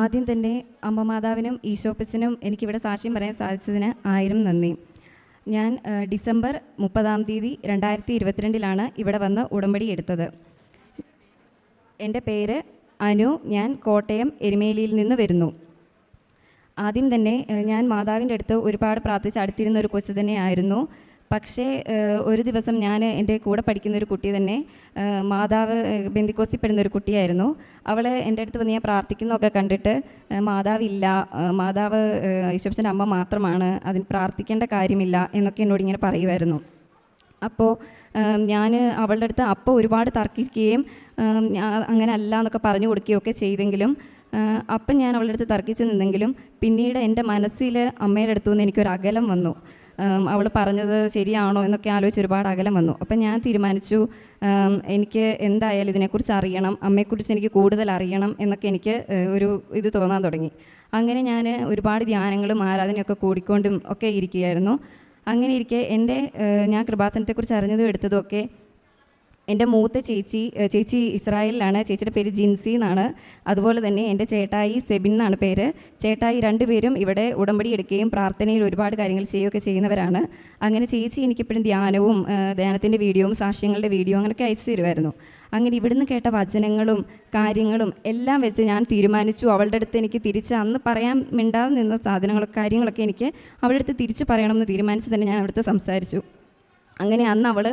ആദ്യം തന്നെ അമ്മ മാതാവിനും ഈശോപ്പച്ചനും എനിക്കിവിടെ സാക്ഷ്യം പറയാൻ സാധിച്ചതിന് ആയിരം നന്ദി. ഞാൻ ഡിസംബർ മുപ്പതാം തീയതി രണ്ടായിരത്തി ഇരുപത്തിരണ്ടിലാണ് ഇവിടെ വന്ന് ഉടമ്പടി എടുത്തത്. എന്റെ പേര് അനു. ഞാൻ കോട്ടയം എരുമേലിയിൽ നിന്ന് വരുന്നു. ആദ്യം തന്നെ ഞാൻ മാതാവിന്റെ അടുത്ത് ഒരുപാട് പ്രാർത്ഥിച്ച് അടുത്തിരുന്ന ഒരു കൊച്ചു തന്നെയായിരുന്നു. പക്ഷേ ഒരു ദിവസം ഞാൻ എന്റെ കൂടെ പഠിക്കുന്ന ഒരു കുട്ടി തന്നെ മാതാവ് ബന്ധിക്കോസിപ്പെടുന്ന ഒരു കുട്ടിയായിരുന്നു. അവൾ എന്റെ അടുത്ത് വന്ന് ഞാൻ പ്രാർത്ഥിക്കുന്നതൊക്കെ കണ്ടിട്ട് മാതാവില്ല മാതാവ് ഈശ്വരന്റെ അമ്മ മാത്രമാണ് അതിന് പ്രാർത്ഥിക്കേണ്ട കാര്യമില്ല എന്നൊക്കെ എന്നോട് ഇങ്ങനെ പറയുമായിരുന്നു അപ്പോൾ ഞാൻ അവളുടെ അടുത്ത് അപ്പോൾ ഒരുപാട് തർക്കിക്കുകയും അങ്ങനെ അല്ല എന്നൊക്കെ പറഞ്ഞു കൊടുക്കുകയൊക്കെ ചെയ്തെങ്കിലും അപ്പം ഞാൻ അവളുടെ അടുത്ത് തർക്കിച്ച് നിന്നെങ്കിലും പിന്നീട് എന്റെ മനസ്സിൽ അമ്മയുടെ അടുത്തു നിന്ന് എനിക്കൊരു അകലം വന്നു. അവൾ പറഞ്ഞത് ശരിയാണോ എന്നൊക്കെ ആലോചിച്ച് ഒരുപാട് അകലം വന്നു. അപ്പം ഞാൻ തീരുമാനിച്ചു എനിക്ക് എന്തായാലും ഇതിനെക്കുറിച്ച് അറിയണം അമ്മയെക്കുറിച്ച് എനിക്ക് കൂടുതൽ അറിയണം എന്നൊക്കെ എനിക്ക് ഒരു ഇത് തോന്നാൻ തുടങ്ങി. അങ്ങനെ ഞാൻ ഒരുപാട് ധ്യാനങ്ങളും ആരാധനയൊക്കെ കൂടിക്കൊണ്ടും ഒക്കെ ഇരിക്കുകയായിരുന്നു. അങ്ങനെ ഇരിക്കെ എന്റെ ഞാൻ കൃപാസനത്തെക്കുറിച്ച് അറിഞ്ഞതും എടുത്തതും ഒക്കെ എന്റെ മൂത്ത ചേച്ചി ചേച്ചി ഇസ്രായേലിലാണ്. ചേച്ചിയുടെ പേര് ജിൻസി എന്നാണ്. അതുപോലെ തന്നെ എന്റെ ചേട്ടായി സെബിൻ എന്നാണ് പേര്. ചേട്ടായി രണ്ടുപേരും ഇവിടെ ഉടമ്പടി എടുക്കുകയും പ്രാർത്ഥനയിൽ ഒരുപാട് കാര്യങ്ങൾ ചെയ്യുകയൊക്കെ ചെയ്യുന്നവരാണ്. അങ്ങനെ ചേച്ചി എനിക്കിപ്പോഴും ധ്യാനവും ധ്യാനത്തിന്റെ വീഡിയോയും സാക്ഷ്യങ്ങളുടെ വീഡിയോ അങ്ങനെയൊക്കെ അയച്ചു തരുമായിരുന്നു. അങ്ങനെ ഇവിടുന്ന് കേട്ട വചനങ്ങളും കാര്യങ്ങളും എല്ലാം വെച്ച് ഞാൻ തീരുമാനിച്ചു. അവളുടെ അടുത്ത് എനിക്ക് തിരിച്ച് അന്ന് പറയാൻ മിണ്ടാതെ നിന്ന സാധനങ്ങളൊക്കെ കാര്യങ്ങളൊക്കെ എനിക്ക് അവളുടെ അടുത്ത് തിരിച്ച് പറയണമെന്ന് തീരുമാനിച്ച് തന്നെ ഞാൻ അവിടുത്തെ സംസാരിച്ചു. അങ്ങനെ അന്ന് അവൾ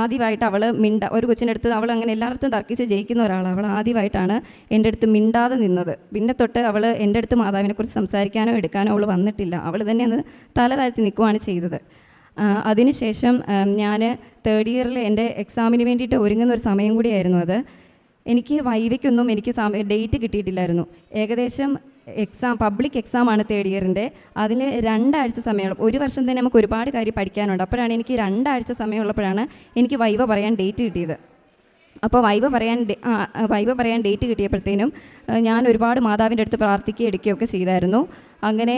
ആദ്യമായിട്ട് അവൾ മിണ്ട ഒരു കൊച്ചിന്റെ അടുത്ത് അവൾ അങ്ങനെ എല്ലായിടത്തും തർക്കിച്ച് ജയിക്കുന്ന ഒരാളാണ് അവൾ ആദ്യമായിട്ടാണ് എന്റെ അടുത്ത് മിണ്ടാതെ നിന്നത്. പിന്നെ തൊട്ട് അവൾ എന്റെ അടുത്ത് മാതാവിനെക്കുറിച്ച് സംസാരിക്കാനോ എടുക്കാനോ അവൾ വന്നിട്ടില്ല. അവൾ തന്നെ അന്ന് തല താഴ്ത്തി നിൽക്കുവാണ് ചെയ്തത്. അതിനുശേഷം ഞാൻ തേർഡ് ഇയറിൽ എന്റെ എക്സാമിന് വേണ്ടിയിട്ട് ഒരുങ്ങുന്ന ഒരു സമയം കൂടിയായിരുന്നു അത്. എനിക്ക് വൈവയ്ക്കൊന്നും എനിക്ക് ഡേറ്റ് കിട്ടിയിട്ടില്ലായിരുന്നു. ഏകദേശം എക്സാം പബ്ലിക് എക്സാമാണ് തേർഡ് ഇയറിന്റെ അതിന് രണ്ടാഴ്ച സമയമുള്ള ഒരു വർഷം തന്നെ നമുക്ക് ഒരുപാട് കാര്യം പഠിക്കാനുണ്ട്. അപ്പോഴാണ് എനിക്ക് രണ്ടാഴ്ച സമയമുള്ളപ്പോഴാണ് എനിക്ക് വൈവ പറയാൻ ഡേറ്റ് കിട്ടിയത്. അപ്പോൾ വൈവ പറയാൻ വൈവ പറയാൻ ഡേറ്റ് കിട്ടിയപ്പോഴത്തേനും ഞാൻ ഒരുപാട് മാതാവിന്റെ അടുത്ത് പ്രാർത്ഥിക്കുകയും എടുക്കുകയൊക്കെ ചെയ്തായിരുന്നു. അങ്ങനെ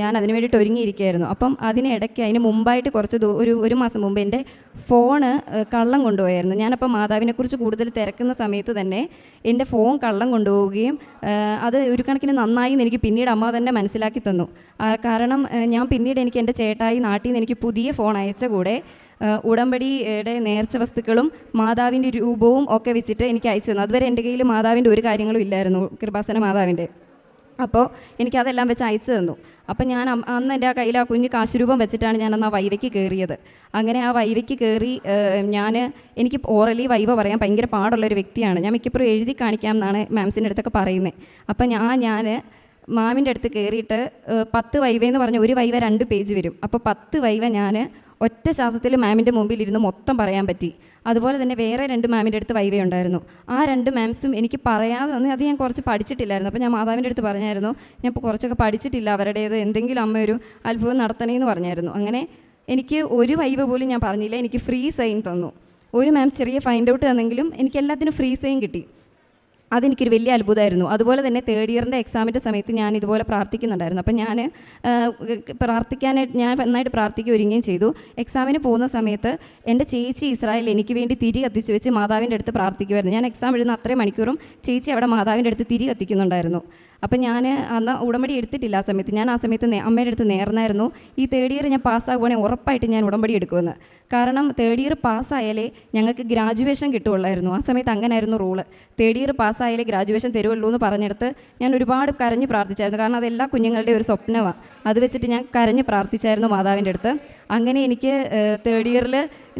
ഞാൻ അതിന് വേണ്ടിയിട്ട് ഒരുങ്ങിയിരിക്കുകയായിരുന്നു. അപ്പം അതിനിടയ്ക്ക് അതിന് മുമ്പായിട്ട് കുറച്ച് ഒരു ഒരു മാസം മുമ്പ് എന്റെ ഫോണ് കള്ളം കൊണ്ടുപോയായിരുന്നു. ഞാനപ്പോൾ മാതാവിനെക്കുറിച്ച് കൂടുതൽ തിരക്കുന്ന സമയത്ത് തന്നെ എന്റെ ഫോൺ കള്ളം കൊണ്ടുപോവുകയും അത് ഒരു കണക്കിന് നന്നായി എന്ന് എനിക്ക് പിന്നീട് അമ്മ തന്നെ മനസ്സിലാക്കി തന്നു. കാരണം ഞാൻ പിന്നീട് എനിക്ക് എന്റെ ചേട്ടായി നാട്ടിൽ നിന്ന് എനിക്ക് പുതിയ ഫോൺ അയച്ച കൂടെ ഉടമ്പടിയുടെ നേർച്ച വസ്തുക്കളും മാതാവിന്റെ രൂപവും ഒക്കെ വെച്ചിട്ട് എനിക്ക് അയച്ചു തന്നു. അതുവരെ എന്റെ കയ്യിൽ മാതാവിന്റെ ഒരു കാര്യങ്ങളും ഇല്ലായിരുന്നു കൃപാസന മാതാവിന്റെ. അപ്പോൾ എനിക്കതെല്ലാം വെച്ച് അയച്ചു തന്നു. അപ്പം ഞാൻ അന്ന് എന്റെ ആ കയ്യിൽ ആ കുഞ്ഞ് കാശുരൂപം വെച്ചിട്ടാണ് ഞാൻ അന്ന് ആ വൈവയ്ക്ക് കയറിയത്. അങ്ങനെ ആ വൈവയ്ക്ക് കയറി ഞാൻ എനിക്ക് ഓറലി വൈവ പറയാൻ ഭയങ്കര പാടുള്ളൊരു വ്യക്തിയാണ്. ഞാൻ മിക്കപ്പോഴും എഴുതി കാണിക്കാം എന്നാണ് മാംസിന്റെ അടുത്തൊക്കെ പറയുന്നത് അപ്പം ഞാൻ ഞാൻ മാമിന്റെ അടുത്ത് കയറിയിട്ട് പത്ത് വൈവ എന്ന് പറഞ്ഞ ഒരു വൈവ രണ്ട് പേജ് വരും. അപ്പോൾ പത്ത് വൈവ ഞാൻ ഒറ്റ ശ്വാസത്തിൽ മാമിന്റെ മുമ്പിൽ ഇരുന്ന് മൊത്തം പറയാൻ പറ്റി. അതുപോലെ തന്നെ വേറെ രണ്ട് മാമിന്റെ അടുത്ത് വൈവേ ഉണ്ടായിരുന്നു. ആ രണ്ട് മാംസും എനിക്ക് പറയാതെ തന്നെ അത് ഞാൻ കുറച്ച് പഠിച്ചിട്ടില്ലായിരുന്നു. അപ്പോൾ ഞാൻ മാതാവിന്റെ അടുത്ത് പറഞ്ഞായിരുന്നു ഞാൻ ഇപ്പോൾ കുറച്ചൊക്കെ പഠിച്ചിട്ടില്ല അവരുടേത് എന്തെങ്കിലും അമ്മ ഒരു അത്ഭുതം നടത്തണേന്ന് പറഞ്ഞായിരുന്നു. അങ്ങനെ എനിക്ക് ഒരു വൈവ പോലും ഞാൻ പറഞ്ഞില്ല. എനിക്ക് ഫ്രീ സൈൻ തന്നു. ഒരു മാം ചെറിയ ഫൈൻഡ് ഔട്ട് തന്നെങ്കിലും എനിക്ക് എല്ലാത്തിനും ഫ്രീ സൈൻ കിട്ടി. അതെനിക്കൊരു വലിയ അത്ഭുതമായിരുന്നു. അതുപോലെ തന്നെ തേർഡ് ഇയറിന്റെ എക്സാമിന്റെ സമയത്ത് ഞാൻ ഇതുപോലെ പ്രാർത്ഥിക്കുന്നുണ്ടായിരുന്നു. അപ്പം ഞാൻ പ്രാർത്ഥിക്കാനായിട്ട് ഞാൻ നന്നായിട്ട് പ്രാർത്ഥിക്കുക ഒരുങ്ങുകയും ചെയ്തു. എക്സാമിന് പോകുന്ന സമയത്ത് എന്റെ ചേച്ചി ഇസ്രായേൽ എനിക്ക് വേണ്ടി തിരി കത്തിച്ച് വെച്ച് മാതാവിന്റെ അടുത്ത് പ്രാർത്ഥിക്കുമായിരുന്നു ഞാൻ എക്സാം എഴുതുന്ന അത്രയും മണിക്കൂറും ചേച്ചി അവിടെ മാതാവിന്റെ അടുത്ത് തിരി കത്തിക്കുന്നുണ്ടായിരുന്നു. അപ്പം ഞാൻ അന്ന് ഉടമ്പടി എടുത്തിട്ടില്ല ആ സമയത്ത്. ഞാൻ ആ സമയത്ത് അമ്മയുടെ അടുത്ത് നേർന്നായിരുന്നു. ഈ തേർഡ് ഇയർ ഞാൻ പാസ്സാകുവാണെങ്കിൽ ഉറപ്പായിട്ട് ഞാൻ ഉടമ്പടി എടുക്കുമെന്ന്. കാരണം തേർഡ് ഇയർ പാസ്സായാലേ ഞങ്ങൾക്ക് ഗ്രാജുവേഷൻ കിട്ടുള്ളായിരുന്നു ആ സമയത്ത് അങ്ങനെയായിരുന്നു റൂൾ. തേർഡ് ഇയർ പാസ്സായാലേ ഗ്രാജുവേഷൻ തരുള്ളൂ എന്ന് പറഞ്ഞെടുത്ത് ഞാൻ ഒരുപാട് കരഞ്ഞ് പ്രാർത്ഥിച്ചായിരുന്നു. കാരണം അതെല്ലാ കുഞ്ഞുങ്ങളുടെ ഒരു സ്വപ്നമാണ് അത് വെച്ചിട്ട് ഞാൻ കരഞ്ഞ് പ്രാർത്ഥിച്ചായിരുന്നു മാതാവിന്റെ അടുത്ത്. അങ്ങനെ എനിക്ക് തേർഡ് ഇയറിൽ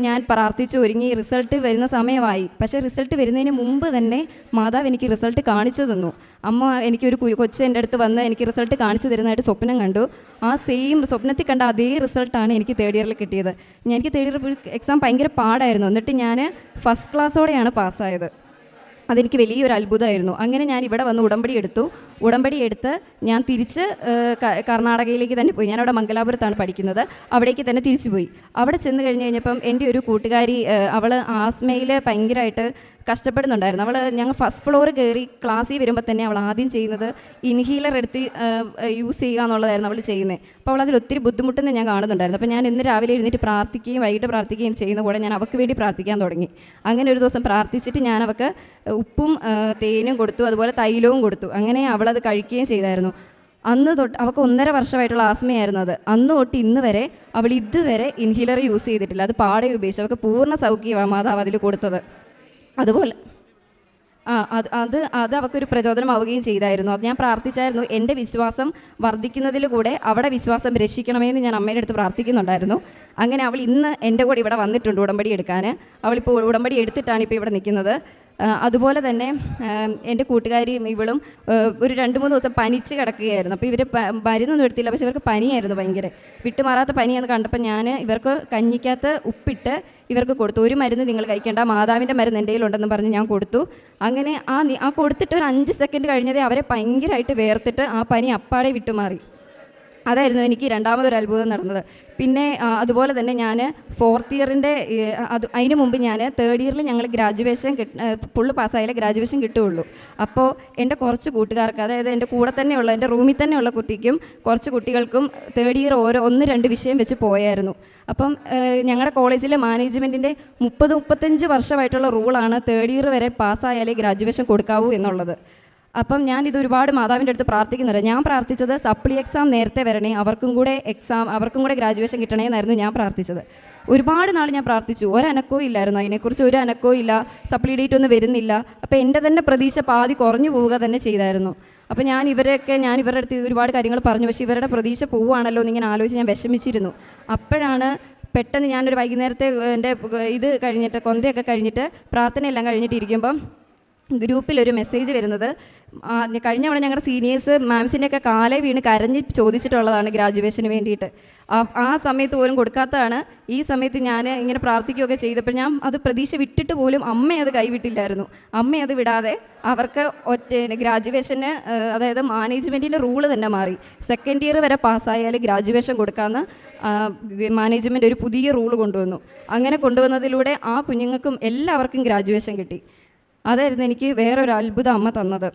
ഞാൻ പ്രാർത്ഥിച്ചു ഒരുങ്ങി റിസൾട്ട് വരുന്ന സമയമായി. പക്ഷേ റിസൾട്ട് വരുന്നതിന് മുമ്പ് തന്നെ മാതാവ് എനിക്ക് റിസൾട്ട് കാണിച്ചു തന്നു. അമ്മ എനിക്കൊരു കൊച്ച് എന്റെ അടുത്ത് വന്ന് എനിക്ക് റിസൾട്ട് കാണിച്ചു തരുന്നതായിട്ട് സ്വപ്നം കണ്ടു. ആ സെയിം സ്വപ്നത്തിൽ കണ്ട അതേ റിസൾട്ടാണ് എനിക്ക് തേർഡ് ഇയറിൽ കിട്ടിയത്. എനിക്ക് തേർഡ് ഇയർ എക്സാം ഭയങ്കര പാടായിരുന്നു. എന്നിട്ട് ഞാൻ ഫസ്റ്റ് ക്ലാസ്സോടെയാണ് പാസ്സായത് അതെനിക്ക് വലിയൊരു അത്ഭുതമായിരുന്നു. അങ്ങനെ ഞാൻ ഇവിടെ വന്ന് ഉടമ്പടി എടുത്തു. ഉടമ്പടി എടുത്ത് ഞാൻ തിരിച്ച് കർണാടകയിലേക്ക് തന്നെ പോയി. ഞാനവിടെ മംഗലാപുരത്താണ് പഠിക്കുന്നത്. അവിടേക്ക് തന്നെ തിരിച്ചു പോയി അവിടെ ചെന്ന് കഴിഞ്ഞ് കഴിഞ്ഞപ്പം എന്റെ ഒരു കൂട്ടുകാരി അവൾ ആസ്മയിൽ ഭയങ്കരമായിട്ട് കഷ്ടപ്പെടുന്നുണ്ടായിരുന്നു. അവൾ ഞങ്ങൾ ഫസ്റ്റ് ഫ്ലോർ കയറി ക്ലാസ്സിൽ വരുമ്പോൾ തന്നെ അവൾ ആദ്യം ചെയ്യുന്നത് ഇൻഹീലർ എടുത്ത് യൂസ് ചെയ്യുക എന്നുള്ളതായിരുന്നു അവൾ ചെയ്യുന്നത് അപ്പോൾ അവൾ അതിൽ ഒത്തിരി ബുദ്ധിമുട്ടെന്ന് ഞാൻ കാണുന്നുണ്ടായിരുന്നു. അപ്പോൾ ഞാൻ ഇന്ന് രാവിലെ എഴുന്നേറ്റ് പ്രാർത്ഥിക്കുകയും വൈകിട്ട് പ്രാർത്ഥിക്കുകയും ചെയ്യുന്ന കൂടെ ഞാൻ അവൾക്ക് വേണ്ടി പ്രാർത്ഥിക്കാൻ തുടങ്ങി. അങ്ങനെ ഒരു ദിവസം പ്രാർത്ഥിച്ചിട്ട് ഞാൻ അവൾക്ക് ഉപ്പും തേനും കൊടുത്തു അതുപോലെ തൈലവും കൊടുത്തു. അങ്ങനെ അവളത് കഴിക്കുകയും ചെയ്തായിരുന്നു. അന്ന് തൊട്ട് അവൾക്ക് ഒന്നര വർഷമായിട്ടുള്ള ആസ്മയായിരുന്നു അത്. അന്ന് തൊട്ട് ഇന്ന് വരെ അവൾ ഇതുവരെ ഇൻഹീലർ യൂസ് ചെയ്തിട്ടില്ല. അത് പാടെ ഉപയോഗിച്ചു അവൾക്ക് പൂർണ സൗഖ്യമാണ് മാതാവ് അതിൽ കൊടുത്തത്. അതുപോലെ. ആ അത് അത് അത് അവർക്കൊരു പ്രചോദനമാവുകയും ചെയ്തായിരുന്നു. അത് ഞാൻ പ്രാർത്ഥിച്ചായിരുന്നു. എന്റെ വിശ്വാസം വർദ്ധിക്കുന്നതിലൂടെ അവിടെ വിശ്വാസം രക്ഷിക്കണമെന്ന് ഞാൻ അമ്മയുടെ അടുത്ത് പ്രാർത്ഥിക്കുന്നുണ്ടായിരുന്നു. അങ്ങനെ അവൾ ഇന്ന് എന്റെ കൂടെ ഇവിടെ വന്നിട്ടുണ്ട് ഉടമ്പടി എടുക്കാൻ. അവളിപ്പോൾ ഉടമ്പടി എടുത്തിട്ടാണ് ഇപ്പോൾ ഇവിടെ നിൽക്കുന്നത്. അതുപോലെ തന്നെ എന്റെ കൂട്ടുകാരിയും ഇവളും ഒരു രണ്ട് മൂന്ന് ദിവസം പനിച്ച് കിടക്കുകയായിരുന്നു. അപ്പോൾ ഇവർ മരുന്നൊന്നും എടുത്തില്ല. പക്ഷെ ഇവർക്ക് പനിയായിരുന്നു ഭയങ്കര. വിട്ടുമാറാത്ത പനിയെന്ന് കണ്ടപ്പോൾ ഞാൻ ഇവർക്ക് കഞ്ഞിക്കകത്ത് ഉപ്പിട്ട് ഇവർക്ക് കൊടുത്തു. ഒരു മരുന്ന് നിങ്ങൾ കഴിക്കേണ്ട മാതാവിന്റെ മരുന്ന് എന്റെ കയ്യിലുണ്ടെന്ന് പറഞ്ഞ് ഞാൻ കൊടുത്തു. അങ്ങനെ ആ ആ കൊടുത്തിട്ട് ഒരു അഞ്ച് സെക്കൻഡ് കഴിഞ്ഞതേ അവരെ ഭയങ്കരമായിട്ട് വേർത്തിട്ട് ആ പനി അപ്പാടെ വിട്ടുമാറി. അതായിരുന്നു എനിക്ക് രണ്ടാമതൊരു അത്ഭുതം നടന്നത്. പിന്നെ അതുപോലെ തന്നെ ഞാൻ ഫോർത്ത് ഇയറിന്റെ അത് അതിന് മുമ്പ് ഞാൻ തേർഡ് ഇയറിൽ ഞങ്ങൾ ഗ്രാജുവേഷൻ കിട്ട ഫുള്ള് പാസ്സായാലേ ഗ്രാജുവേഷൻ കിട്ടുകയുള്ളൂ. അപ്പോൾ എന്റെ കുറച്ച് കൂട്ടുകാർക്ക് അതായത് എന്റെ കൂടെ തന്നെയുള്ള എന്റെ റൂമിൽ തന്നെയുള്ള കുട്ടിക്കും കുറച്ച് കുട്ടികൾക്കും തേർഡ് ഇയർ ഓരോ ഒന്ന് രണ്ട് വിഷയം വെച്ച് പോയായിരുന്നു. അപ്പം ഞങ്ങളുടെ കോളേജിലെ മാനേജ്മെന്റിന്റെ മുപ്പത് മുപ്പത്തഞ്ച് വർഷമായിട്ടുള്ള റൂളാണ് തേർഡ് ഇയർ വരെ പാസ്സായാലേ ഗ്രാജുവേഷൻ കൊടുക്കാവൂ എന്നുള്ളത്. അപ്പം ഞാൻ ഇത് ഒരുപാട് മാതാവിന്റെ അടുത്ത് പ്രാർത്ഥിക്കുന്നുണ്ട്. ഞാൻ പ്രാർത്ഥിച്ചത് സപ്ലി എക്സാം നേരത്തെ വരണേ അവർക്കും കൂടെ എക്സാം അവർക്കും കൂടെ ഗ്രാജുവേഷൻ കിട്ടണേ എന്നായിരുന്നു ഞാൻ പ്രാർത്ഥിച്ചത്. ഒരുപാട് നാൾ ഞാൻ പ്രാർത്ഥിച്ചു. ഒരനക്കവും ഇല്ലായിരുന്നു. അതിനെക്കുറിച്ച് ഒരു അനക്കോ ഇല്ല. സപ്ലി ഡേറ്റ് ഒന്നും വരുന്നില്ല. അപ്പോൾ എന്റെ തന്നെ പ്രതീക്ഷ പാതി കുറഞ്ഞു പോവുക തന്നെ ചെയ്തായിരുന്നു. അപ്പോൾ ഞാൻ ഇവരെയൊക്കെ ഞാൻ ഇവരുടെ അടുത്ത് ഒരുപാട് കാര്യങ്ങൾ പറഞ്ഞു. പക്ഷേ ഇവരുടെ പ്രതീക്ഷ പോവുകയാണല്ലോ എന്നിങ്ങനെ ആലോചിച്ച് ഞാൻ വിഷമിച്ചിരുന്നു. അപ്പോഴാണ് പെട്ടെന്ന് ഞാനൊരു വൈകുന്നേരത്തെ എന്റെ ഇത് കഴിഞ്ഞിട്ട് കൊന്തയൊക്കെ കഴിഞ്ഞിട്ട് പ്രാർത്ഥനയെല്ലാം കഴിഞ്ഞിട്ട് ഇരിക്കുമ്പം ഗ്രൂപ്പിൽ ഒരു മെസ്സേജ് വരുന്നത് കഴിഞ്ഞ തവണ ഞങ്ങളുടെ സീനിയേഴ്സ് മാംസിന്റെയൊക്കെ കാലെ വീണ് കരഞ്ഞ് ചോദിച്ചിട്ടുള്ളതാണ് ഗ്രാജുവേഷന് വേണ്ടിയിട്ട്. ആ ആ സമയത്ത് പോലും കൊടുക്കാത്തതാണ്. ഈ സമയത്ത് ഞാൻ ഇങ്ങനെ പ്രാർത്ഥിക്കുകയൊക്കെ ചെയ്തപ്പോൾ ഞാൻ അത് പ്രതീക്ഷ വിട്ടിട്ട് പോലും അമ്മ അത് കൈവിട്ടില്ലായിരുന്നു. അമ്മ അത് വിടാതെ അവർക്ക് ഒറ്റ ഗ്രാജുവേഷന് അതായത് മാനേജ്മെന്റിന്റെ റൂൾ തന്നെ മാറി. സെക്കൻഡ് ഇയർ വരെ പാസ്സായാൽ ഗ്രാജുവേഷൻ കൊടുക്കാമെന്ന് മാനേജ്മെന്റ് ഒരു പുതിയ റൂൾ കൊണ്ടുവന്നു. അങ്ങനെ കൊണ്ടുവന്നതിലൂടെ ആ കുഞ്ഞുങ്ങൾക്കും എല്ലാവർക്കും ഗ്രാജുവേഷൻ കിട്ടി. അതായിരുന്നു എനിക്ക് വേറൊരു അത്ഭുത അമ്മ തന്നത്.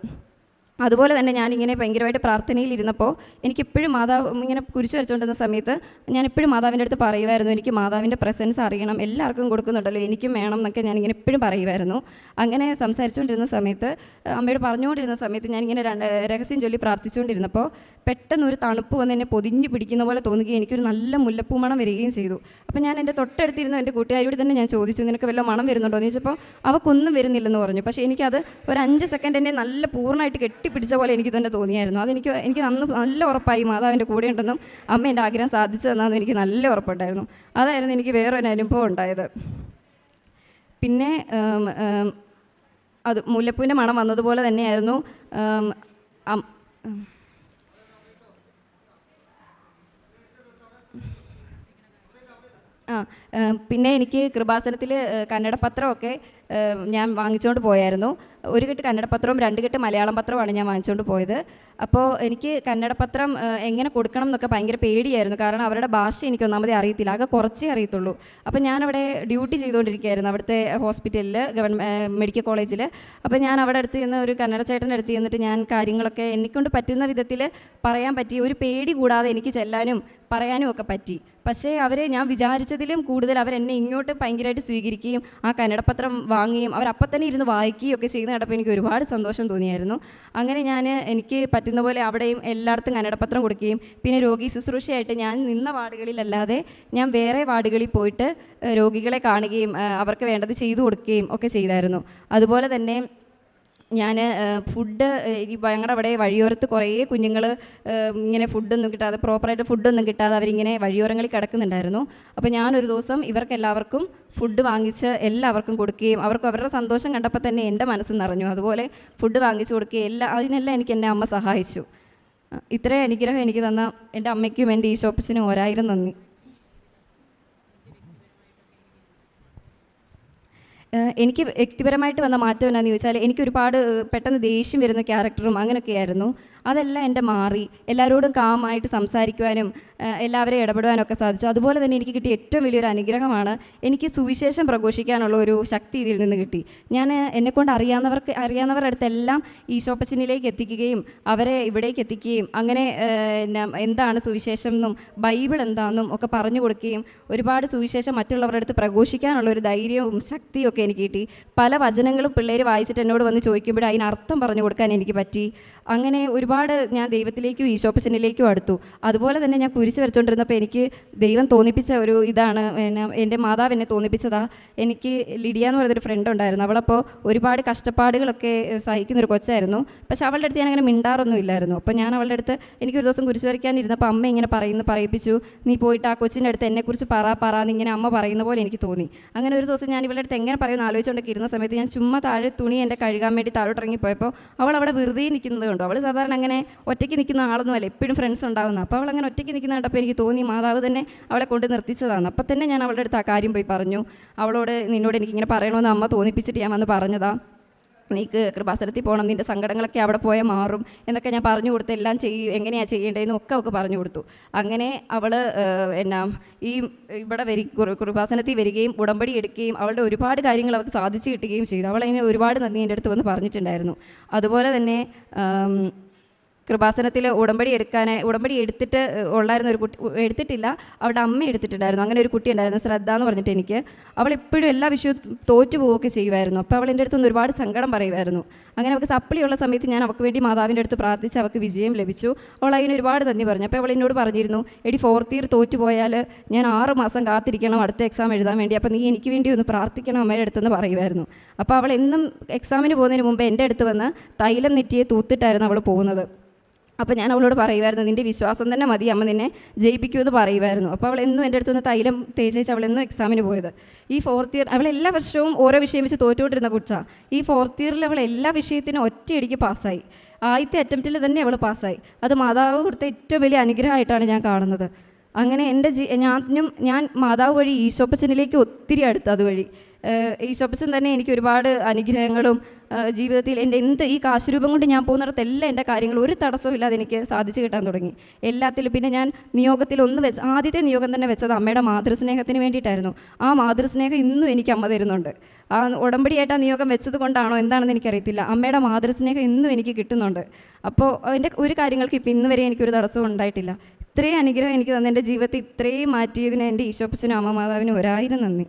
അതുപോലെ തന്നെ ഞാനിങ്ങനെ ഭയങ്കരമായിട്ട് പ്രാർത്ഥനയിൽ ഇരുന്നപ്പോൾ എനിക്കെപ്പോഴും മാതാവ് ഇങ്ങനെ കുരിശ് വരച്ചുകൊണ്ടിരുന്ന സമയത്ത് ഞാൻ എപ്പോഴും മാതാവിന്റെ അടുത്ത് പറയുമായിരുന്നു എനിക്ക് മാതാവിന്റെ പ്രസൻസ് അറിയണം എല്ലാവർക്കും കൊടുക്കുന്നുണ്ടല്ലോ എനിക്കും വേണം എന്നൊക്കെ ഞാനിങ്ങനെ എപ്പോഴും പറയുമായിരുന്നു. അങ്ങനെ സംസാരിച്ചുകൊണ്ടിരുന്ന സമയത്ത് അമ്മയോട് പറഞ്ഞുകൊണ്ടിരുന്ന സമയത്ത് ഞാനിങ്ങനെ രണ്ട് രഹസ്യം ചൊല്ലി പ്രാർത്ഥിച്ചുകൊണ്ടിരുന്നപ്പോൾ പെട്ടെന്ന് ഒരു തണുപ്പ് വന്ന് എന്നെ പൊതിഞ്ഞ് പിടിക്കുന്ന പോലെ തോന്നുകയും എനിക്കൊരു നല്ല മുല്ലപ്പൂ മണം വരികയും ചെയ്തു. അപ്പോൾ ഞാൻ എന്റെ തൊട്ടടുത്തിരുന്ന എന്റെ കൂട്ടുകാരിയോട് തന്നെ ഞാൻ ചോദിച്ചു നിനക്ക് വല്ല മണം വരുന്നുണ്ടോ? എന്ന് ചോദിച്ചപ്പോൾ അവക്കൊന്നും വരുന്നില്ലെന്ന് പറഞ്ഞു. പക്ഷേ എനിക്കത് ഒരു അഞ്ച് സെക്കൻഡ് എന്നെ നല്ല പൂർണമായിട്ട് കെട്ടിപ്പിടിച്ച പോലെ എനിക്ക് തന്നെ തോന്നിയായിരുന്നു. അതെനിക്ക് എനിക്ക് അന്ന് നല്ല ഉറപ്പായി മാതാവിന്റെ കൂടെ ഉണ്ടെന്നും അമ്മ എന്റെ ആഗ്രഹം സാധിച്ചു എനിക്ക് നല്ല ഉറപ്പുണ്ടായിരുന്നു. അതായിരുന്നു എനിക്ക് വേറൊരു അനുഭവം ഉണ്ടായത്. പിന്നെ അത് മുല്ലപ്പൂവിന്റെ മണം വന്നതുപോലെ തന്നെയായിരുന്നു. ആ പിന്നെ എനിക്ക് കൃപാസനത്തിൽ കന്നഡ പത്രമൊക്കെ ഞാൻ വാങ്ങിച്ചുകൊണ്ട് പോയായിരുന്നു. ഒരു കെട്ട് കന്നഡ പത്രവും രണ്ട് കെട്ട് മലയാളം പത്രമാണ് ഞാൻ വാങ്ങിച്ചുകൊണ്ട് പോയത്. അപ്പോൾ എനിക്ക് കന്നഡ പത്രം എങ്ങനെ കൊടുക്കണം എന്നൊക്കെ ഭയങ്കര പേടിയായിരുന്നു. കാരണം അവരുടെ ഭാഷ എനിക്ക് ഒന്നാമതേ അറിയത്തില്ല. ആകെ കുറച്ചേ അറിയത്തുള്ളൂ. അപ്പോൾ ഞാനവിടെ ഡ്യൂട്ടി ചെയ്തുകൊണ്ടിരിക്കുകയായിരുന്നു അവിടുത്തെ ഹോസ്പിറ്റലിൽ ഗവൺമെന്റ് മെഡിക്കൽ കോളേജിൽ അപ്പോൾ ഞാൻ അവിടെ അടുത്ത് ചെന്ന് ഒരു കന്നഡ ചേട്ടന്റെ അടുത്ത് ചെന്നിട്ട് ഞാൻ കാര്യങ്ങളൊക്കെ എന്നെക്കൊണ്ട് പറ്റുന്ന വിധത്തിൽ പറയാൻ പറ്റി. ഒരു പേടി കൂടാതെ എനിക്ക് ചെല്ലാനും പറയാനും ഒക്കെ പറ്റി. പക്ഷേ അവരെ ഞാൻ വിചാരിച്ചതിലും കൂടുതൽ അവരെന്നെ ഇങ്ങോട്ട് ഭയങ്കരമായിട്ട് സ്വീകരിക്കുകയും ആ കന്നഡപത്രം വാങ്ങുകയും അവരപ്പം തന്നെ ഇരുന്ന് വായിക്കുകയും ഒക്കെ ചെയ്യുന്ന കണ്ടപ്പോൾ എനിക്ക് ഒരുപാട് സന്തോഷം തോന്നിയായിരുന്നു. അങ്ങനെ ഞാൻ എനിക്ക് പറ്റുന്ന പോലെ അവിടെയും എല്ലായിടത്തും കന്നഡപത്രം കൊടുക്കുകയും പിന്നെ രോഗി ശുശ്രൂഷയായിട്ട് ഞാൻ നിന്ന വാർഡുകളിലല്ലാതെ ഞാൻ വേറെ വാർഡുകളിൽ പോയിട്ട് രോഗികളെ കാണുകയും അവർക്ക് വേണ്ടത് ചെയ്തു കൊടുക്കുകയും ഒക്കെ ചെയ്തായിരുന്നു. അതുപോലെ തന്നെ ഞാൻ ഫുഡ് ഞങ്ങളുടെ അവിടെ വഴിയോരത്ത് കുറേ കുഞ്ഞുങ്ങൾ ഇങ്ങനെ ഫുഡൊന്നും കിട്ടാതെ പ്രോപ്പറായിട്ട് ഫുഡൊന്നും കിട്ടാതെ അവരിങ്ങനെ വഴിയോരങ്ങളിൽ കിടക്കുന്നുണ്ടായിരുന്നു. അപ്പോൾ ഞാനൊരു ദിവസം ഇവർക്ക് എല്ലാവർക്കും ഫുഡ് വാങ്ങിച്ച് എല്ലാവർക്കും കൊടുക്കുകയും അവർക്ക് അവരുടെ സന്തോഷം കണ്ടപ്പോൾ തന്നെ എന്റെ മനസ്സ് നിറഞ്ഞു. അതുപോലെ ഫുഡ് വാങ്ങിച്ച് കൊടുക്കുകയും എല്ലാ അതിനെല്ലാം എനിക്ക് എന്റെ അമ്മ സഹായിച്ചു. ഇത്രയും അനുഗ്രഹം എനിക്ക് തന്ന എന്റെ അമ്മയ്ക്കും എന്റെ ഈ ഷോപ്പിസിനും ഒരായിരം നന്ദി. എനിക്ക് വ്യക്തിപരമായിട്ട് വന്ന മാറ്റം എന്നാന്ന് ചോദിച്ചാൽ എനിക്ക് ഒരുപാട് പെട്ടെന്ന് ദേഷ്യം വരുന്ന ക്യാരക്ടറും അങ്ങനെയൊക്കെ ആയിരുന്നു അതെല്ലാം എന്റെ മാറി. എല്ലാവരോടും കാമായിട്ട് സംസാരിക്കുവാനും എല്ലാവരെയും ഇടപെടുവാനും ഒക്കെ സാധിച്ചു. അതുപോലെ തന്നെ എനിക്ക് കിട്ടിയ ഏറ്റവും വലിയൊരു അനുഗ്രഹമാണ് എനിക്ക് സുവിശേഷം പ്രഘോഷിക്കാനുള്ള ഒരു ശക്തി ഇതിൽ നിന്ന് കിട്ടി. ഞാൻ എന്നെക്കൊണ്ട് അറിയാവുന്നവർക്ക് അറിയാവുന്നവരുടെ അടുത്തെല്ലാം ഈശോപ്പച്ചനിലേക്ക് എത്തിക്കുകയും അവരെ ഇവിടേക്ക് എത്തിക്കുകയും അങ്ങനെ എന്താണ് സുവിശേഷം എന്നും ബൈബിൾ എന്താണെന്നും ഒക്കെ പറഞ്ഞു കൊടുക്കുകയും ഒരുപാട് സുവിശേഷം മറ്റുള്ളവരുടെ അടുത്ത് പ്രഘോഷിക്കാനുള്ള ഒരു ധൈര്യവും ശക്തിയും ഒക്കെ എനിക്ക് കിട്ടി. പല വചനങ്ങളും പിള്ളേർ വായിച്ചിട്ട് എന്നോട് വന്ന് ചോദിക്കുമ്പോൾ അതിന് അർത്ഥം പറഞ്ഞു കൊടുക്കാൻ എനിക്ക് പറ്റി. അങ്ങനെ ഒരുപാട് ഞാൻ ദൈവത്തിലേക്കും ഈശോപ്പച്ചനിലേക്കും അടുത്തു. അതുപോലെ തന്നെ ഞാൻ കുരിശ് വരച്ചുകൊണ്ടിരുന്നപ്പോൾ എനിക്ക് ദൈവം തോന്നിപ്പിച്ച ഒരു ഇതാണ്. എന്റെ മാതാവ് എന്നെ തോന്നിപ്പിച്ചതാ. എനിക്ക് ലിഡിയ എന്ന് പറയുന്നൊരു ഫ്രണ്ട് ഉണ്ടായിരുന്നു. അവളപ്പോൾ ഒരുപാട് കഷ്ടപ്പാടുകളൊക്കെ സഹിക്കുന്ന ഒരു കൊച്ചായിരുന്നു. പക്ഷെ അവളുടെ അടുത്ത് ഞാൻ അങ്ങനെ മിണ്ടാറൊന്നും ഇല്ലായിരുന്നു. അപ്പോൾ ഞാൻ അവളുടെ അടുത്ത് എനിക്കൊരു ദിവസം കുരിശ് വരയ്ക്കാനിരുന്നപ്പോൾ അമ്മ ഇങ്ങനെ പറയുന്നു പറയിപ്പിച്ചു. നീ പോയിട്ട് ആ കൊച്ചിന്റെ അടുത്ത് എന്നെക്കുറിച്ച് പറ പറ എന്നിങ്ങനെ അമ്മ പറയുന്ന പോലെ എനിക്ക് തോന്നി. അങ്ങനെ ഒരു ദിവസം ഞാൻ ഇവളുടെ അടുത്ത് എങ്ങനെ പറയുമെന്ന് ആലോചിച്ചുകൊണ്ടൊക്കെ ഇരുന്ന സമയത്ത് ഞാൻ ചുമ്മാ താഴെ തുണി എന്റെ കഴുകാൻ വേണ്ടി താഴോട്ട് ഇറങ്ങിപ്പോയപ്പോൾ അവൾ അവിടെ വെറുതെ നിൽക്കുന്നത് കണ്ടു. അവൾ സാധാരണ അങ്ങനെ ഒറ്റയ്ക്ക് നിൽക്കുന്ന ആളൊന്നുമല്ല എപ്പോഴും ഫ്രണ്ട്സ് ഉണ്ടാവുന്ന. അപ്പോൾ അവൾ അങ്ങനെ ഒറ്റയ്ക്ക് നിൽക്കുന്ന കണ്ടപ്പോൾ എനിക്ക് തോന്നി മാതാവ് തന്നെ അവളെ കൊണ്ട് നിർത്തിച്ചതാണ്. അപ്പോൾ തന്നെ ഞാൻ അവളുടെ അടുത്ത് ആ കാര്യം പോയി പറഞ്ഞു. അവളോട് നിന്നോട് എനിക്കിങ്ങനെ പറയണമെന്ന് അമ്മ തോന്നിപ്പിച്ചിട്ട് ഞാൻ വന്ന് പറഞ്ഞതാ. നീക്ക് കൃപാസനത്തിൽ പോകണം നിന്റെ സങ്കടങ്ങളൊക്കെ അവിടെ പോയാൽ മാറും എന്നൊക്കെ ഞാൻ പറഞ്ഞു കൊടുത്ത് എല്ലാം ചെയ്യും എങ്ങനെയാണ് ചെയ്യേണ്ടതെന്നും ഒക്കെ അവൾക്ക് പറഞ്ഞു കൊടുത്തു. അങ്ങനെ അവൾ എന്നാ ഈ ഇവിടെ വരി കൃപാസനത്തിൽ വരികയും ഉടമ്പടി എടുക്കുകയും അവളുടെ ഒരുപാട് കാര്യങ്ങൾ അവൾക്ക് സാധിച്ചു കിട്ടുകയും ചെയ്തു. അവൾ ഒരുപാട് നന്ദി എന്റെ അടുത്ത് വന്ന് പറഞ്ഞിട്ടുണ്ടായിരുന്നു. അതുപോലെ തന്നെ കൃപാസനത്തിൽ ഉടമ്പടി എടുക്കാനായി ഉടമ്പടി എടുത്തിട്ട് ഉള്ളായിരുന്ന ഒരു കുട്ടി എടുത്തിട്ടില്ല. അവളുടെ അമ്മ എടുത്തിട്ടുണ്ടായിരുന്നു. അങ്ങനെ ഒരു കുട്ടി ഉണ്ടായിരുന്നു ശ്രദ്ധ എന്ന് പറഞ്ഞിട്ട് എനിക്ക്. അവൾ എപ്പോഴും എല്ലാ വിഷയവും തോറ്റു പോവുകയൊക്കെ ചെയ്യുമായിരുന്നു അപ്പോൾ അവൾ എന്റെ അടുത്ത് നിന്ന് ഒരുപാട് സങ്കടം പറയുമായിരുന്നു അങ്ങനെ അവൾക്ക് സപ്ലിയുള്ള സമയത്ത് ഞാൻ അവൾക്ക് വേണ്ടി മാതാവിന്റെ അടുത്ത് പ്രാർത്ഥിച്ച് അവൾക്ക് വിജയം ലഭിച്ചു. അവൾ അതിന് ഒരുപാട് നന്ദി പറഞ്ഞു. അപ്പോൾ അവൾ എന്നോട് പറഞ്ഞിരുന്നു എടി ഫോർത്ത് ഇയർ തോറ്റു പോയാൽ ഞാൻ ആറ് മാസം കാത്തിരിക്കണം അടുത്ത എക്സാം എഴുതാൻ വേണ്ടി. അപ്പോൾ നീ എനിക്ക് വേണ്ടി ഒന്ന് പ്രാർത്ഥിക്കണം അമ്മയുടെ അടുത്തെന്ന് പറയുമായിരുന്നു അപ്പോൾ അവൾ എന്നും എക്സാമിന് പോകുന്നതിന് മുമ്പ് എന്റെ അടുത്ത് വന്ന് തൈലം നെറ്റിയെ തൂത്തിട്ടായിരുന്നു അവൾ പോകുന്നത്. അപ്പോൾ ഞാൻ അവളോട് പറയുമായിരുന്നു നിന്റെ വിശ്വാസം തന്നെ മതി അമ്മ നിന്നെ ജയിപ്പിക്കുമെന്ന് പറയുമായിരുന്നു അപ്പോൾ അവൾ എന്നും എന്റെ അടുത്തുനിന്ന് തൈലം തേച്ചേച്ച് അവൾ എക്സാമിന് പോയത്. ഈ ഫോർത്ത് ഇയർ അവൾ എല്ലാ വർഷവും ഓരോ വിഷയം വെച്ച് തോറ്റുകൊണ്ടിരുന്ന കുട്ടാ ഈ ഫോർത്ത് ഇയറിൽ അവൾ എല്ലാ വിഷയത്തിനും ഒറ്റയടിക്ക് പാസ്സായി. ആദ്യത്തെ അറ്റംപ്റ്റിൽ തന്നെ അവൾ പാസ്സായി. അത് മാതാവ് കൊടുത്ത ഏറ്റവും വലിയ അനുഗ്രഹമായിട്ടാണ് ഞാൻ കാണുന്നത്. അങ്ങനെ എന്റെ ജീ ഞാനും ഞാൻ മാതാവ് വഴി ഈശോപ്പച്ചനിലേക്ക് ഒത്തിരി അടുത്ത് അതുവഴി. ഈശോപ്പച്ചൻ തന്നെ എനിക്ക് ഒരുപാട് അനുഗ്രഹങ്ങളും ജീവിതത്തിൽ എന്റെ എന്ത് ഈ കാശുരൂപം കൊണ്ട് ഞാൻ പോകുന്നിടത്തെല്ലാം എന്റെ കാര്യങ്ങൾ ഒരു തടസ്സവും ഇല്ലാതെ എനിക്ക് സാധിച്ചു കിട്ടാൻ തുടങ്ങി. എല്ലാത്തിലും പിന്നെ ഞാൻ നിയോഗത്തിൽ ഒന്ന് വെച്ച് ആദ്യത്തെ നിയോഗം തന്നെ വെച്ചത് അമ്മയുടെ മാതൃസ്നേഹത്തിന് വേണ്ടിയിട്ടായിരുന്നു. ആ മാതൃസ്നേഹം ഇന്നും എനിക്ക് അമ്മ തരുന്നുണ്ട്. ആ ഉടമ്പടിയായിട്ട് ആ നിയോഗം വെച്ചത് കൊണ്ടാണോ എന്താണെന്ന് എനിക്കറിയത്തില്ല. അമ്മയുടെ മാതൃസ്നേഹം ഇന്നും എനിക്ക് കിട്ടുന്നുണ്ട്. അപ്പോൾ എന്റെ ഒരു കാര്യങ്ങൾക്ക് ഇപ്പം ഇന്ന് വരെ എനിക്കൊരു തടസ്സവും ഉണ്ടായിട്ടില്ല. ഇത്രയും അനുഗ്രഹം എനിക്ക് തന്നെ എന്റെ ജീവിതത്തിൽ ഇത്രയും മാറ്റിയതിന് എന്റെ ഈശോപ്പച്ചനും അമ്മ മാതാവിനും ഒരായിരം നന്ദി.